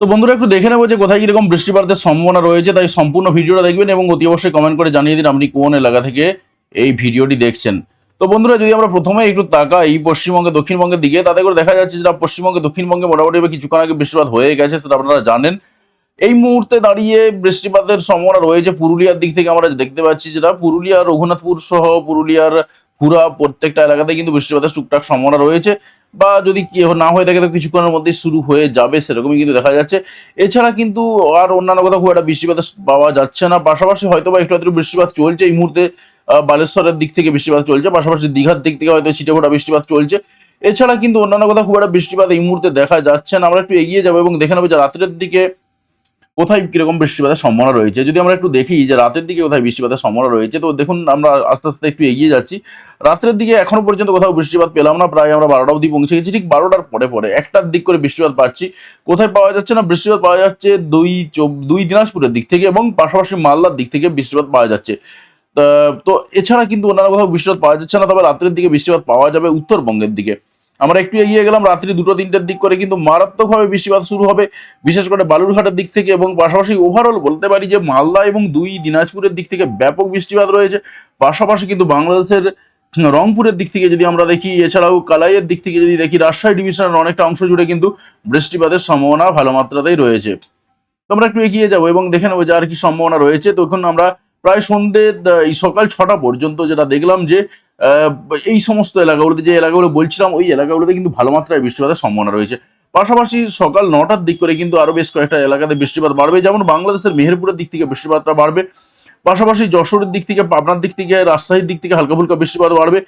তো বন্ধুরা একটু দেখে নেব যে কোথায় কীরকম বৃষ্টিপাতের সম্ভাবনা রয়েছে। তাই সম্পূর্ণ ভিডিওটা দেখবেন এবং অতি অবশ্যই কমেন্ট করে জানিয়ে দিন আপনি কোন এলাকা থেকে এই ভিডিওটি দেখছেন। তো বন্ধুরা, যদি আমরা প্রথমে একটু তাকাই পশ্চিমবঙ্গে, দক্ষিণবঙ্গের দিকে, তাতে করে দেখা যাচ্ছে যেটা পশ্চিমবঙ্গে, দক্ষিণবঙ্গে মোটামুটি কিছুক্ষণ আগে বৃষ্টিপাত হয়ে গেছে সেটা আপনারা জানেন। এই মুহূর্তে দাঁড়িয়ে বৃষ্টিপাতের সম্ভাবনা রয়েছে পুরুলিয়ার দিক থেকে আমরা দেখতে পাচ্ছি যেটা পুরুলিয়া রঘুনাথপুর সহ পুরুলিয়ার পুরা প্রত্যেকটা এলাকাতে কিন্তু বৃষ্টিপাতের টুকটাক সম্ভাবনা রয়েছে। বা যদি না হয়ে থাকে, তো কিছুক্ষণের মধ্যে শুরু হয়ে যাবে, সেরকমই কিন্তু দেখা যাচ্ছে। এছাড়া কিন্তু আর অন্যান্য কথা খুব একটা বৃষ্টিপাত পাওয়া যাচ্ছে না। পাশাপাশি হয়তো বা একটু আধটু বৃষ্টিপাত চলছে এই মুহূর্তে বালেশ্বরের দিক থেকে বৃষ্টিপাত চলছে, পাশাপাশি দীঘার দিক থেকে হয়তো ছিটেফোঁটা বৃষ্টিপাত চলছে। এছাড়া কিন্তু অন্যান্য কথা খুব একটা বৃষ্টিপাত এই মুহূর্তে দেখা যাচ্ছে না। আমরা একটু এগিয়ে যাব এবং দেখে নেব যে রাত্রের দিকে কোথায় কীরকম বৃষ্টিপাতের সম্ভাবনা রয়েছে? যদি আমরা একটু দেখি যে রাতের দিকে কোথায় বৃষ্টিপাতের সম্ভাবনা রয়েছে, তো দেখুন আমরা আস্তে আস্তে একটু এগিয়ে যাচ্ছি। রাত্রের দিকে এখনও পর্যন্ত কোথাও বৃষ্টিপাত পেলাম না, প্রায় আমরা বারোটা অবধি পৌঁছে গেছি, ঠিক বারোটার পরে পরে একটার দিক করে বৃষ্টিপাত পাচ্ছি। কোথায় পাওয়া যাচ্ছে না বৃষ্টিপাত, পাওয়া যাচ্ছে দুই দুই দিনাজপুরের দিক থেকে এবং পাশাপাশি মালদার দিক থেকে বৃষ্টিপাত পাওয়া যাচ্ছে। তা- তো এছাড়া কিন্তু অন্যান্য কোথাও বৃষ্টিপাত পাওয়া যাচ্ছে না, তবে রাত্রের দিকে বৃষ্টিপাত পাওয়া যাবে উত্তরবঙ্গের দিকে। আমরা একটু এগিয়ে গেলাম, রাত্রি দুটো, তিনটের দিক করে কিন্তু মারাত্মকভাবে বৃষ্টিপাত শুরু হবে, বিশেষ করে বালুরঘাটের দিক থেকে এবং পাশাপাশি ওভারঅল বলতে পারি যে মালদা এবং দুই দিনাজপুরের দিক থেকে ব্যাপক বৃষ্টিপাত রয়েছে। পাশাপাশি কিন্তু বাংলাদেশের রংপুরের দিক থেকে যদি আমরা দেখি, এছাড়াও কালাইয়ের দিক থেকে যদি দেখি, রাজশাহী ডিভিশনের অনেকটা অংশ জুড়ে কিন্তু বৃষ্টিপাতের সম্ভাবনা ভালো মাত্রাতেই রয়েছে। তো আমরা একটু এগিয়ে যাব এবং দেখে নেব যে আর কি সম্ভাবনা রয়েছে। তখন আমরা প্রায় সন্ধ্যে এই সকাল ছটা পর্যন্ত যেটা দেখলাম যে এই সমস্ত এলাকাগুলোতে যে এলাকাগুলো বলছিলাম, ওই এলাকাগুলোতে কিন্তু ভালো মাত্রায় বৃষ্টিপাতের সম্ভাবনা রয়েছে। পাশাপাশি সকাল নটার দিক করে কিন্তু আরও বেশ কয়েকটা এলাকাতে বৃষ্টিপাত বাড়বে, যেমন বাংলাদেশের মেহেরপুরের দিক থেকে বৃষ্টিপাতটা বাড়বে। পাশাপাশি যশোরের দিক থেকে, পাবনার দিক থেকে, রাজশাহীর দিক থেকে হালকা ফুলকা বৃষ্টিপাত বাড়বে।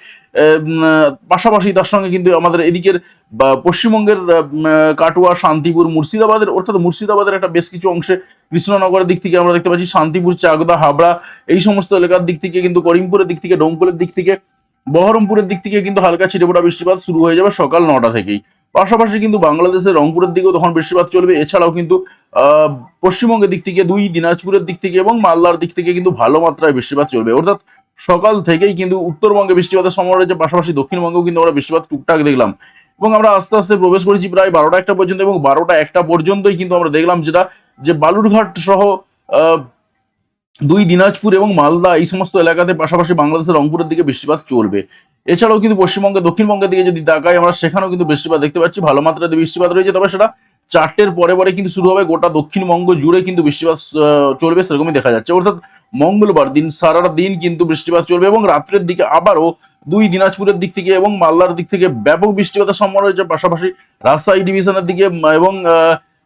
পাশাপাশি তার সঙ্গে কিন্তু আমাদের এদিকের পশ্চিমবঙ্গের কাটোয়া, শান্তিপুর, মুর্শিদাবাদের, অর্থাৎ মুর্শিদাবাদের একটা বেশ কিছু অংশে কৃষ্ণনগরের দিক থেকে আমরা দেখতে পাচ্ছি, শান্তিপুর, চাকদা, হাবড়া, এই সমস্ত এলাকার দিক থেকে কিন্তু করিমপুরের দিক থেকে, ডোমকলের দিক থেকে বহরমপুরের দিক থেকে কিন্তু হালকা ছিটেফোঁটা বৃষ্টিপাত শুরু হয়ে যাবে সকাল নটা থেকেই। পাশাপাশি কিন্তু বাংলাদেশের রংপুরের দিকেও তখন বৃষ্টিপাত চলবে। এছাড়াও কিন্তু পশ্চিমবঙ্গের দিক থেকে দুই, দিনাজপুরের দিক থেকে এবং মালদার দিক থেকে কিন্তু ভালো মাত্রায় বৃষ্টিপাত চলবে। অর্থাৎ সকাল থেকেই কিন্তু উত্তরবঙ্গে বৃষ্টিপাতের সম্ভাবনা রয়েছে। পাশাপাশি দক্ষিণবঙ্গেও কিন্তু আমরা বৃষ্টিপাত টুকটাক দেখলাম। এবং আমরা আস্তে আস্তে প্রবেশ করেছি প্রায় বারোটা একটা পর্যন্ত এবং বারোটা একটা পর্যন্তই কিন্তু আমরা দেখলাম যেটা, যে বালুরঘাট সহ দুই দিনাজপুর এবং মালদা এই সমস্ত এলাকাতে পাশাপাশি বাংলাদেশের রংপুরের দিকে বৃষ্টিপাত চলবে। এছাড়াও কিন্তু পশ্চিমবঙ্গে দক্ষিণবঙ্গের দিকে যদি তাকাই, আমরা সেখানেও কিন্তু বৃষ্টিপাত দেখতে পাচ্ছি। ভালো মাত্রাতে বৃষ্টিপাত রয়েছে, তবে সেটা চারটের পরে পরে কিন্তু শুরু হবে। গোটা দক্ষিণবঙ্গ জুড়ে কিন্তু বৃষ্টিপাত চলবে সেরকমই দেখা যাচ্ছে। অর্থাৎ মঙ্গলবার দিন সারাটা দিন কিন্তু বৃষ্টিপাত চলবে এবং রাত্রের দিকে আবারও দুই দিনাজপুরের দিক থেকে এবং মালদার দিক থেকে ব্যাপক বৃষ্টিপাতের সম্ভাবনা রয়েছে। পাশাপাশি রাজশাহী ডিভিশনের দিকে এবং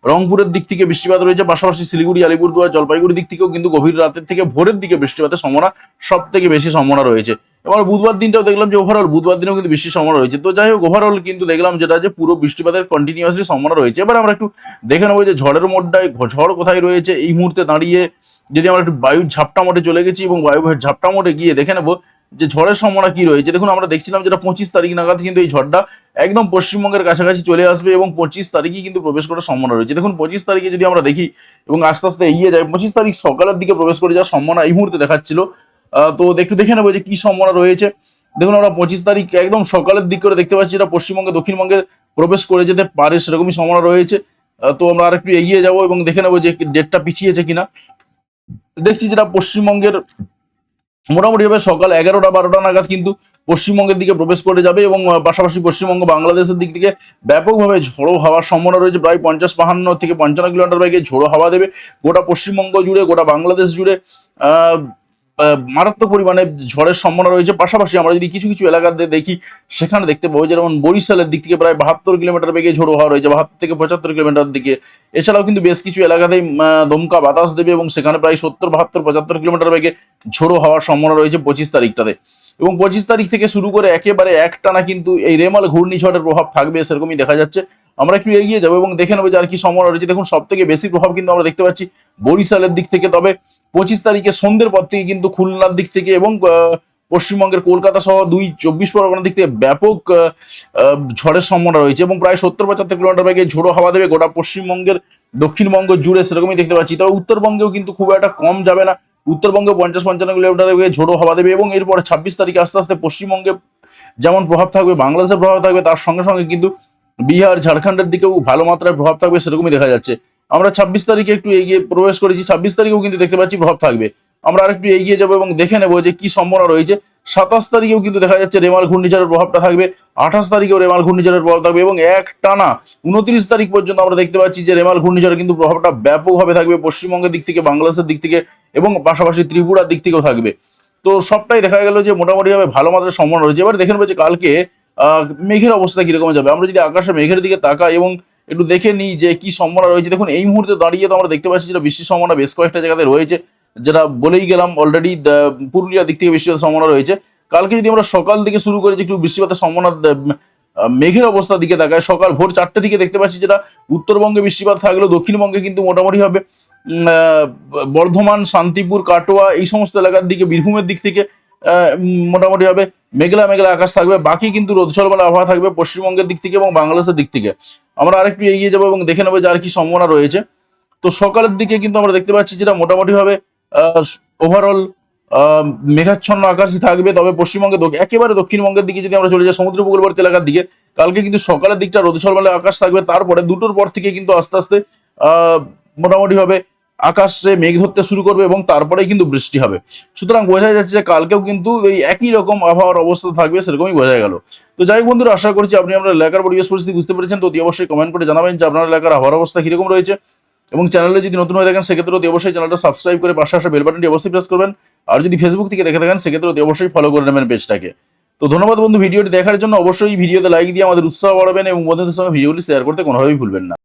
রংপুরের দিক থেকে বৃষ্টিপাত রয়েছে, পাশাপাশি শিলিগুড়ি, আলিপুরদুয়ার, জলপাইগুড়ির দিক থেকেও কিন্তু গভীর রাতের থেকে ভোরের দিকে বৃষ্টিপাতের সম্ভাবনা সব থেকে বেশি সম্ভাবনা রয়েছে। এবার বুধবার দিনটাও দেখলাম যে ওভারঅল বুধবার দিনেও কিন্তু বৃষ্টির সম্ভাবনা রয়েছে। তো যাই হোক ওভারঅল কিন্তু দেখলাম যেটা যে পুরো বৃষ্টিপাতের কন্টিনিউয়াসলি সম্ভাবনা রয়েছে। এবার আমরা একটু দেখে নেব যে ঝড়ের মোডটায় ঝড় কোথায় রয়েছে। এই মুহূর্তে দাঁড়িয়ে যদি আমরা একটু বায়ুর ঝাপটা মোডে চলে গেছি এবং বায়ু ঝাপটা মোডে গিয়ে দেখে নেব যে ঝড়ের সম্ভাবনা কি রয়েছে। দেখুন, আমরা দেখছিলাম যেটা পঁচিশ তারিখ নাগাদ কিন্তু এই ঝড়টা একদম পশ্চিমবঙ্গের কাছাকাছি চলে আসবে এবং পঁচিশ তারিখই কিন্তু প্রবেশ করার সম্ভাবনা রয়েছে। দেখুন, পঁচিশ তারিখে যদি আমরা দেখি এবং আস্তে আস্তে এগিয়ে যায় পঁচিশ তারিখ সকালের দিকে প্রবেশ করে যাওয়ার সম্ভাবনা এই মুহূর্তে দেখাচ্ছিল। তো একটু দেখে নেব যে কি সম্ভাবনা রয়েছে। দেখুন, আমরা পঁচিশ তারিখ একদম সকালের দিক করে দেখতে পাচ্ছি, যেটা পশ্চিমবঙ্গে দক্ষিণবঙ্গের প্রবেশ করে যেতে পারে, সেরকমই সম্ভাবনা রয়েছে। তো আমরা আরেকটু এগিয়ে যাব এবং দেখে নেব যে ডেটটা পিছিয়েছে কিনা। দেখছি যেটা পশ্চিমবঙ্গের মোটামুটি হবে সকাল এগারোটা বারোটা নাগাদ কিন্তু পশ্চিমবঙ্গের দিকে প্রবেশ করে যাবে এবং পাশাপাশি পশ্চিমবঙ্গ বাংলাদেশের দিক থেকে ব্যাপকভাবে ঝোড়ো হাওয়ার সম্ভাবনা রয়েছে। প্রায় পঞ্চাশ বাহান্ন থেকে পঞ্চান্ন কিলোমিটার বাইকে ঝোড়ো হাওয়া দেবে। গোটা পশ্চিমবঙ্গ জুড়ে, গোটা বাংলাদেশ জুড়ে মারাত্মক পরিমাণে ঝড়ের সম্ভাবনা রয়েছে। পাশাপাশি আমরা যদি কিছু কিছু এলাকাতে দেখি, সেখানে দেখতে পাবো যেমন বরিশালের দিক থেকে প্রায় বাহাত্তর কিলোমিটার বেগে ঝোড়ো হওয়া রয়েছে, বাহাত্তর থেকে পঁচাত্তর কিলোমিটার দিকে। এছাড়াও কিন্তু বেশ কিছু এলাকাতেই দমকা বাতাস দেবে এবং সেখানে প্রায় সত্তর, বাহাত্তর, পঁচাত্তর কিলোমিটার বেগে ঝোড়ো হওয়ার সম্ভাবনা রয়েছে পঁচিশ তারিখটাতে। এবং পঁচিশ তারিখ থেকে শুরু করে একেবারে একটানা কিন্তু এই রেমাল ঘূর্ণিঝড়ের প্রভাব থাকবে, সেরকমই দেখা যাচ্ছে। আমরা একটু এগিয়ে যাব এবং দেখে নেব যে আর কি সম্ভাবনা রয়েছে। দেখুন সব থেকে বেশি প্রভাব কিন্তু আমরা দেখতে পাচ্ছি বরিশালের দিক থেকে। তবে পঁচিশ তারিখে সন্ধ্যের পর থেকে কিন্তু খুলনার দিক থেকে এবং পশ্চিমবঙ্গের কলকাতা সহ দুই চব্বিশ পরগনার দিক থেকে ব্যাপক ঝড়ের সম্ভাবনা রয়েছে এবং প্রায় সত্তর পঁচাত্তর কিলোমিটার বেগে ঝোড়ো হাওয়া দেবে গোটা পশ্চিমবঙ্গের দক্ষিণবঙ্গ জুড়ে, সেরকমই দেখতে পাচ্ছি। তবে উত্তরবঙ্গেও কিন্তু খুব একটা কম যাবে না। উত্তরবঙ্গে পঞ্চাশ পঞ্চান্ন কিলোমিটার বেগে ঝোড়ো হাওয়া দেবে এবং এরপরে ছাব্বিশ তারিখে আস্তে আস্তে পশ্চিমবঙ্গে যেমন প্রভাব থাকবে, বাংলাদেশের প্রভাব থাকবে, তার সঙ্গে সঙ্গে কিন্তু বিহার, ঝাড়খণ্ডের দিকেও ভালো মাত্রায় প্রভাব থাকবে সেরকমই দেখা যাচ্ছে। আমরা ছাব্বিশ তারিখে একটু এগিয়ে প্রবেশ করেছি, ছাব্বিশ তারিখেও কিন্তু দেখতে পাচ্ছি প্রভাব থাকবে। আমরা আরেকটু এগিয়ে যাব এবং দেখে নেব যে কি সম্ভাবনা রয়েছে। সাতাশ তারিখেও কিন্তু দেখা যাচ্ছে রেমাল ঘূর্ণিঝড়ের প্রভাবটা থাকবে, আঠাশ তারিখেও রেমাল ঘূর্ণিঝড়ের প্রভাব থাকবে এবং এক টানা উনত্রিশ তারিখ পর্যন্ত আমরা দেখতে পাচ্ছি যে রেমাল ঘূর্ণিঝড়ের কিন্তু প্রভাবটা ব্যাপকভাবে থাকবে, পশ্চিমবঙ্গের দিক থেকে, বাংলাদেশের দিক থেকে এবং পাশাপাশি ত্রিপুরার দিক থেকেও থাকবে। তো সবটাই দেখা গেল যে মোটামুটিভাবে ভালো মাত্রার সম্ভাবনা রয়েছে। এবার দেখে নেব যে কালকে মেঘের অবস্থা কীরকম যাবে? আমরা যদি আকাশে মেঘের দিকে তাকাই এবং একটু দেখে নিই যে কি সম্ভাবনা রয়েছে। দেখুন, এই মুহূর্তে দাঁড়িয়ে তো আমরা দেখতে পাচ্ছি যেটা বৃষ্টির সম্ভাবনা বেশ কয়েকটা জায়গাতে রয়েছে, যেটা বলেই গেলাম অলরেডি পুরুলিয়ার দিক থেকে বৃষ্টিপাতের সম্ভাবনা রয়েছে। কালকে যদি আমরা সকাল থেকে শুরু করেছি একটু বৃষ্টিপাতের সম্ভাবনা মেঘের অবস্থার দিকে তাকায় সকাল ভোর চারটে দিকে দেখতে পাচ্ছি যেটা উত্তরবঙ্গে বৃষ্টিপাত থাকলেও দক্ষিণবঙ্গে কিন্তু মোটামুটি হবে বর্ধমান, শান্তিপুর, কাটোয়া, এই সমস্ত এলাকার দিকে, বীরভূমের দিক থেকে আহ, উম, মোটামুটি হবে মেঘলা মেঘলা আকাশ থাকবে। বাকি কিন্তু রোদ ঝলমলে আবহাওয়া থাকবে পশ্চিমবঙ্গের দিক থেকে এবং বাংলাদেশের দিক থেকে। আমরা আরেকটু এগিয়ে যাব এবং দেখে নেব যে আর কি সম্ভাবনা রয়েছে। তো সকালের দিকে কিন্তু আমরা দেখতে পাচ্ছি যেটা মোটামুটি ভাবে ওভারঅল মেঘাচ্ছন্ন আকাশই থাকবে। তবে পশ্চিমবঙ্গে একেবারে দক্ষিণবঙ্গের দিকে যদি আমরা চলে যাই সমুদ্র উপকূলবর্তী এলাকার দিকে কালকে কিন্তু সকালের দিকটা রোদ ঝলমলে আকাশ থাকবে। তারপরে দুটোর পর থেকে কিন্তু আস্তে আস্তে আহ, মোটামুটি ভাবে আকাশে মেঘ ধরতে শুরু করবে এবং তারপরেই কিন্তু বৃষ্টি হবে। সুতরাং বোঝা যাচ্ছে যে কালকেও কিন্তু এই একই রকম আবহাওয়ার অবস্থা থাকবে সেরকমই বোঝা গেল। তো যাই হোক বন্ধুরা, আশা করছি আপনি আপনার এলাকার পরিবেশ পরিস্থিতি বুঝতে পেরেছেন। তো অতি অবশ্যই কমেন্ট করে জানাবেন যে আপনার এলাকার আবহাওয়ার অবস্থা কীরকম রয়েছে। এবং চ্যানেলে যদি নতুন হয়ে থাকেন, সেক্ষেত্রে অতি অবশ্যই চ্যানেলটা সাবস্ক্রাইব করে পাশে আসা বেল বাটনটি অবশ্যই প্রেস করবেন। আর যদি ফেসবুক থেকে দেখে থাকেন, সেক্ষেত্রে অতি অবশ্যই ফলো করে নেবেন পেজটাকে তো ধন্যবাদ বন্ধু, ভিডিওটি দেখার জন্য। অবশ্যই ভিডিওতে লাইক দিয়ে আমাদের উৎসাহ বাড়াবেন এবং বন্ধুদের সঙ্গে ভিডিওটি শেয়ার করতে কোনোভাবেই ভুলবেন না।